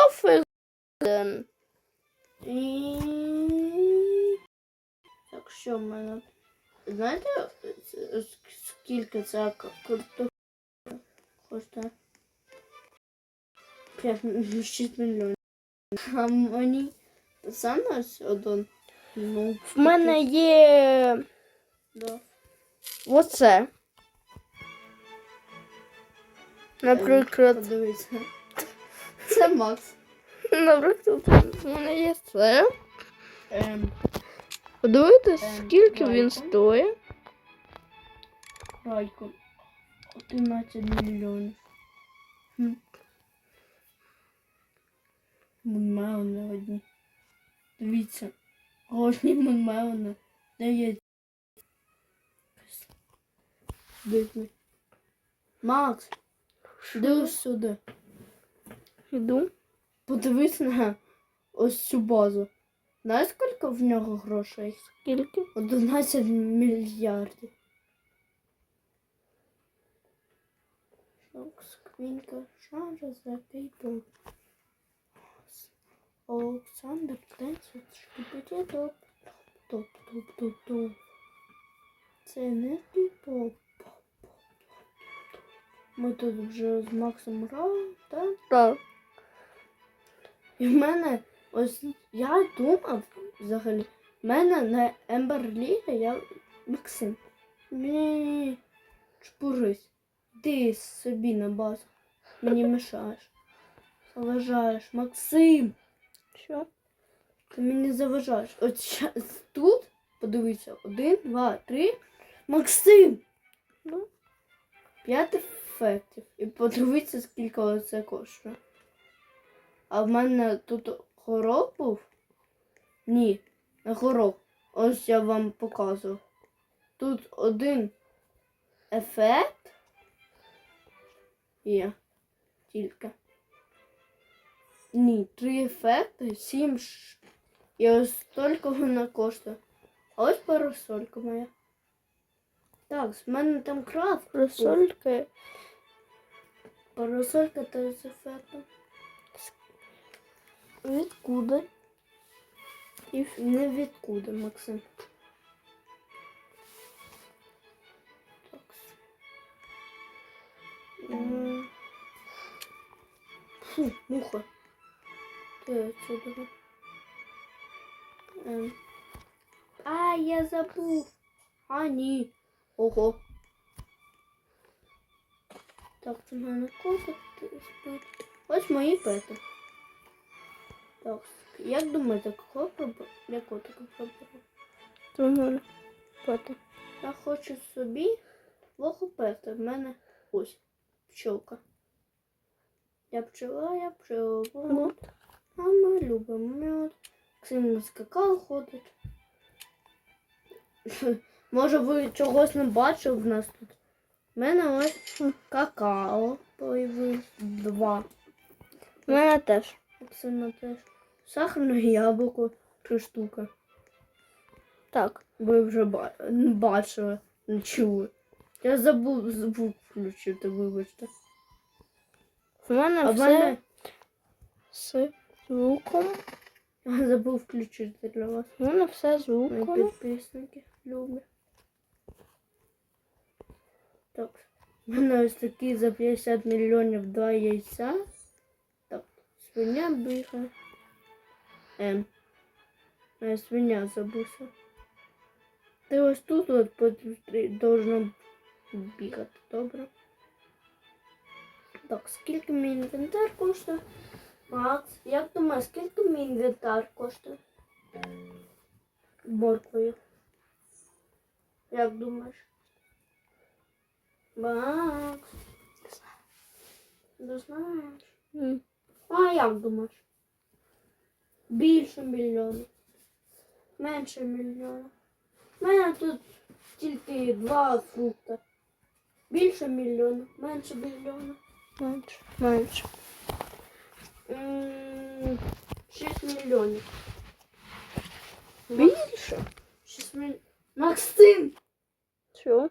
фігурин. І... Так, що в мене? Знаєте, с- скільки ця к- картопля коштує? 5, 6 мільйонів. А мені саме ось один. Ну, В мене є да. оце. Наприклад, Подивіться. Це Макс. наприклад, в мене є це. Ем, Подивитись, Ем, скільки він стоїть. Райко. 11 мільйонів. Хм. Мунмеони одні. Дивіться. Одні мунмеони. Дає. Дивні. Макс, дивись сюди. Іду. Подивись на ось цю базу. Знаєш, скільки в нього грошей? Скільки? 11 мільярдів. Сквінка, шанжа за people. Олександр Тенцет, шкіпеті топ. Топ, топ, топ, топ. Це не топ. Ми тут вже з Максом грали, так? Так. І в мене ось я думав взагалі. В мене на Ембер Ліга я Максим. Ні, чпурись. Ти собі на базу. Мені мешаєш. Заважаєш. Максим, Що? ти мені заважаєш. От щас тут, подивися, один, два, три. Максим! Ну. П'ять ефектів. І подивіться, скільки це коштує. А в мене тут горох був? Ні, не горох. Ось я вам показував. Тут один ефект є тільки. Ні, три ефекти, сім ш... І ось стільки вона коштує. А ось парасолька моя. Так, з мене там крафт. був. Просольки. Парасолька та з ефектом. Відкуди? І не відкуди, Максим. Фу, муха. Ти отсюда. Ем. А, я забув. А, ні. Ого. Так, це в мене спить. Ось мої пети. Так, як думаєте, кого для котика пробувати? Тому потім. Я хочу собі логопеда. В мене ось пчелка. Я пчела, я пчела. От. А ми любимо мед. Максим на скакал ходить. Може ви чогось не бачили в нас тут? У мене ось какао появилось. Два. У мене теж. Максима теж. Сахарне яблуко. Три штуки. Так. Ви вже ба- не бачили, не чули. Я забув звук включити, вибачте. В мене А в все мене з звуком. я забув включити для вас. В мене все з Мої звуком. підписники люблять. Так. У мене ось такі за 50 мільйонів два яйця. Свиня бігає. Ем. Моя свиня забувся. Ти ось тут от должна бігати, добре? Так, скільки мій інвентар коштує? Макс, як думаєш, скільки мій інвентар коштує? Морквою. Як думаєш? Макс. Не знаєш? М. А як думаєш? Більше мільйона. Менше мільйона. У мене тут тільки два фрукти. Більше мільйона, менше мільйона. Менше. Менше. Шість мільйонів. Більше? Шість мільйонів. Максим! Що?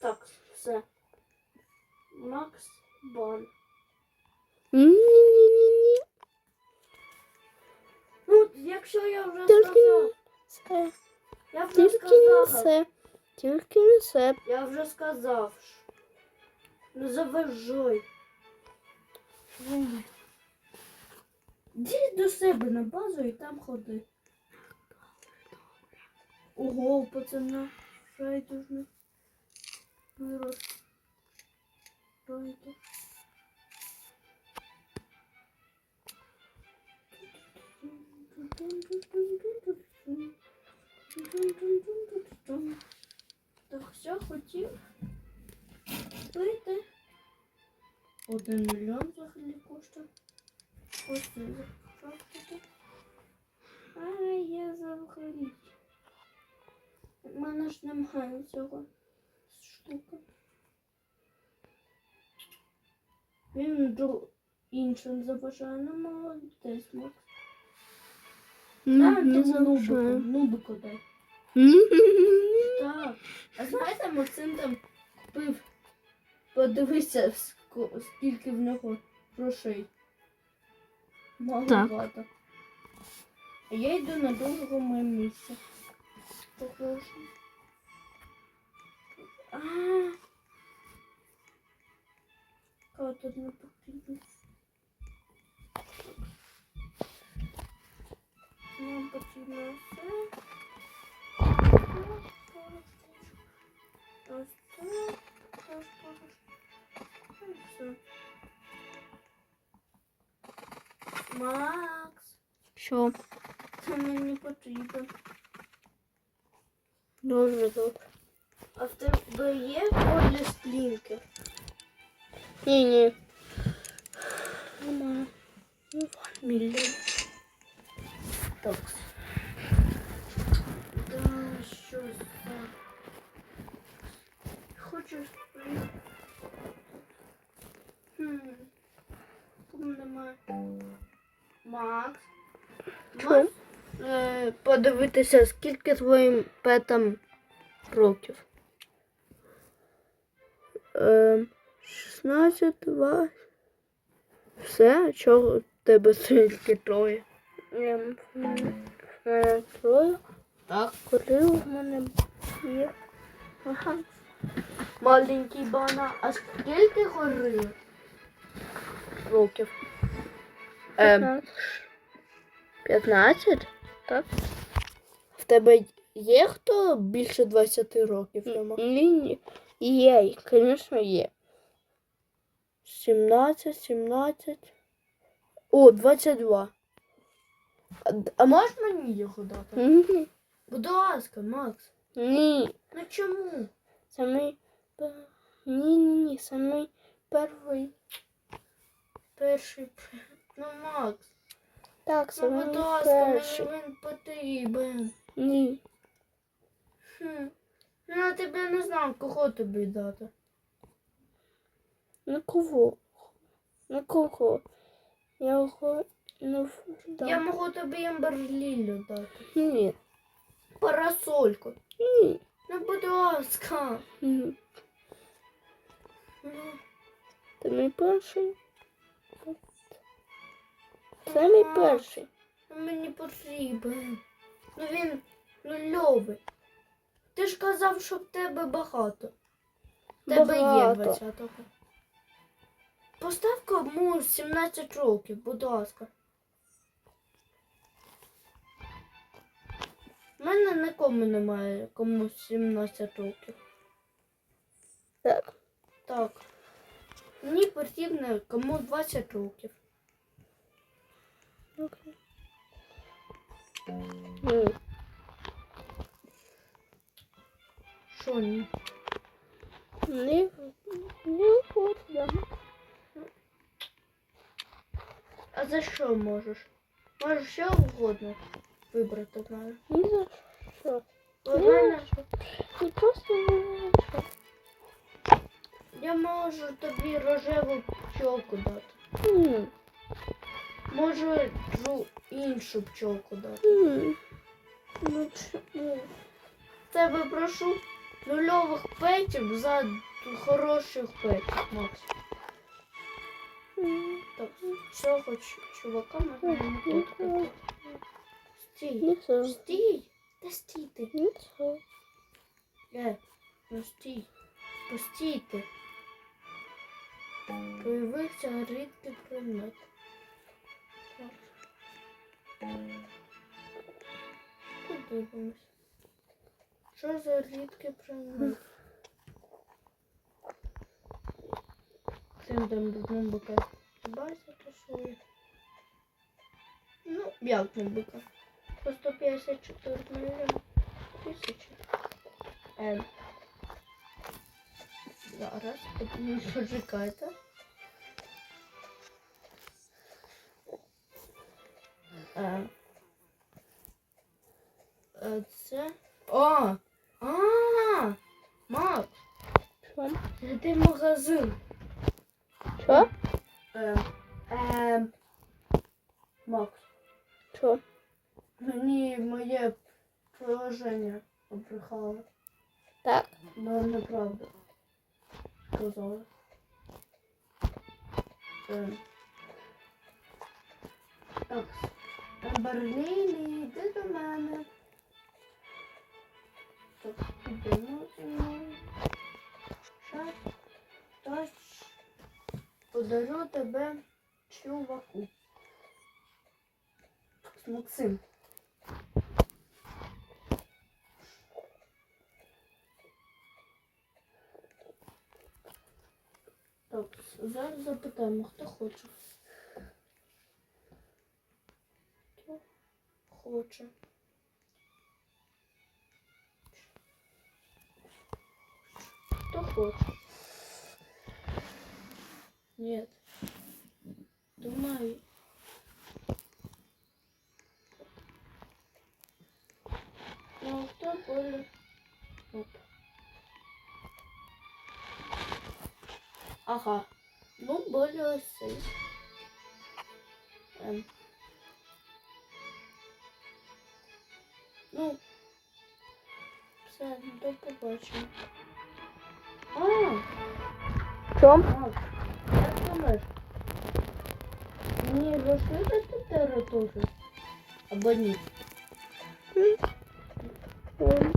Так, все. Макс Бон. Ні-ні-ні-ні. Ну, якщо я вже Тільки сказав. Я вже Тільки не сказав. Тільки не це. Я вже сказав. Не заважай. Ой. Йди до себе на базу і там ходи. Ого, пацана, райдужний вирос. Райдужний. Так все хотів вийти. Один мільйон взагалі коштує. Це закрафтити. Ай, я взагалі. Мене ж немає цього штуки. Він до іншим заважає, ну молодець, Макс. Дай не тому нубику, заважаю. нубику дай. Так. А знаєте, Максим там купив. Подивися, скільки в нього грошей. Маловато. А я йду на другому місці. Похоже. А. Кого тут не потрібно? Нам потрібно все. Ось так. Ось так. І все. Макс, Що? ти мені потрібен. Дуже добре. А в тебе є полі сплінки? Ні, ні. Нема. Ну, Мільйон. Так. Да, щось так. Хочу. Хм. Тут немає. Макс. Що? Е, подивитися, скільки твоїм петам років? Ем, 16, 2. Все, чого тебе тільки троє? В мене троє. Так. Коли в мене є? Ага. Маленький банан. А скільки горив? Років. Ем. 15? Так. В тебе є хто більше 20 років? Нема? Ні, ні. Є, звісно, є. 17, 17. О, 22. А, можеш мені його дати? Ні. Будь ласка, Макс. Ні. Ну чому? Самий. Ні, ні, ні, самий перший. Перший. Ну, Макс. Так, Ну, самий будь ласка, перший. мені він потрібен. Ні. Хм. Ну, я тебе не знав, кого тобі дати. На кого? На кого? Я його не вдам. Я можу тобі Емберлілю дати. Ні. Парасольку. Ні. Ну, будь ласка. Ні. Ну, Ти мій перший. Це мій перший. ну, Мені потрібен. Ну він нульовий. Ти ж казав, що в тебе багато. В тебе є Багато. 20-го. Постав кому 17 років, будь ласка. У мене нікому немає кому 17 років. Так. Так. Мені потрібно кому 20 років. Окей. Ні. Що ні? Не, не хочу. А за що можеш? Можеш що угодно вибрати мене. Ні за що. Ні за що. І просто не що. я можу тобі рожеву пчолку дати. Ні. Можу жу- іншу пчолку дати. Ні. Ну чому? Тебе прошу нульових петів за хороших петів, Макс. Ні. Так, цього ч- чувака можна не Ні. Стій. Нічого. Стій. Та стій ти. Нічого. Е, ну стій. Постійте. Появився рідкий предмет. Подивимось. Що за рідкий предмет? Цим там бомбика. Бачите, що є? Ну, як бомбика? По 154 мільйони тисячі. Ем. Зараз, почекайте. Ем. Е, Це. О! А! Макс! Що? Це магазин. Що? Ем. Ем. Макс. Що? Мені моє приложення обрехало. Так. Ну, неправда. Сказали. Е. Так. Берліні, йди до мене. Так, підемо зі мною. Щас. Тож подарю тебе чуваку. Максим. Зараз запитаємо, хто хоче. Хто хоче? Хто хоче? Нет. Думаю. Сейф. Ем. Ну, все, до побачення. А, Що? Макс, як думаєш? Мені розширити територію? Або ні? Ем,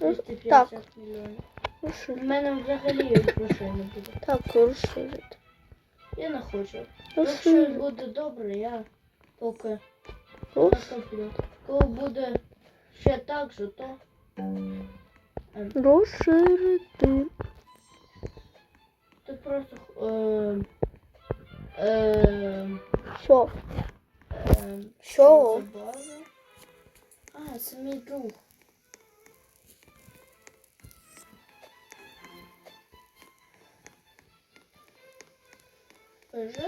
250 мільйонів. У розширити. мене взагалі не буде. Так, розширити. Я не хочу. Якщо буде добре, я поки накоплю. Коли буде ще так же, то Розширити. ти просто е, е, Що? е, Що? А, це мій друг. ПЖ.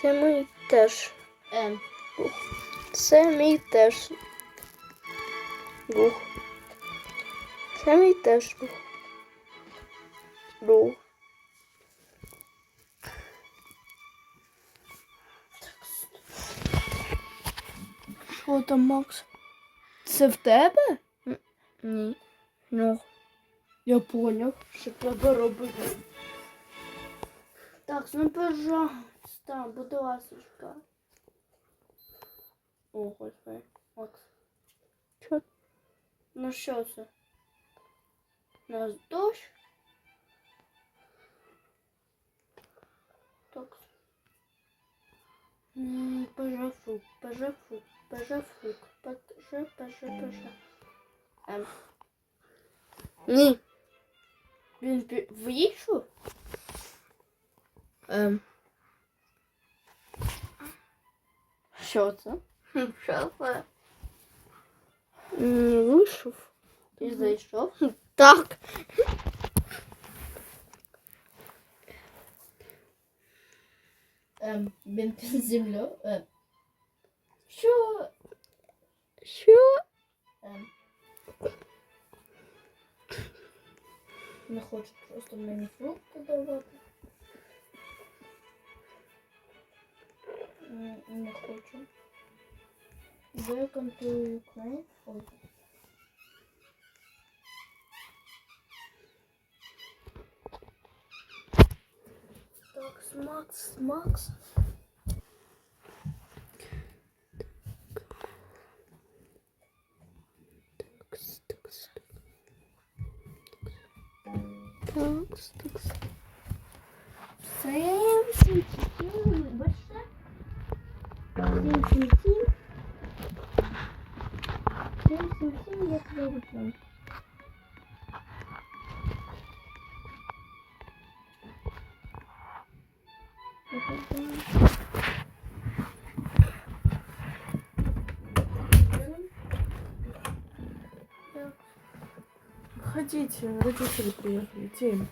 Це мій теж. М. Це мій теж. Друг. Це мій теж друг. Друг. Що Макс? Це в тебе? Ні. Ну. Я понял, що треба робити. Так, ну пожалуйста, будь ласочка. О, господи, Макс. Що? Ну що це? У нас дощ. Так. М, Пожафук, пожафук, пожафук, пожа, пожа, пожа. Ем, Ні. він вийшов? Ем. Що це? Що це? Не вийшов. Ти зайшов? Так. Ем, він під землею. Ем. Що? Що? Ем. Не хочу просто мені фрукти давати. М, Не хочу. Welcome to Ukraine. Ой. Так, Макс, Макс. Сем, сім, сім, бачите? Сім, сім, сім. Сім, сім, сім, я тебе виключу. Ходите, родители приехали. Тим.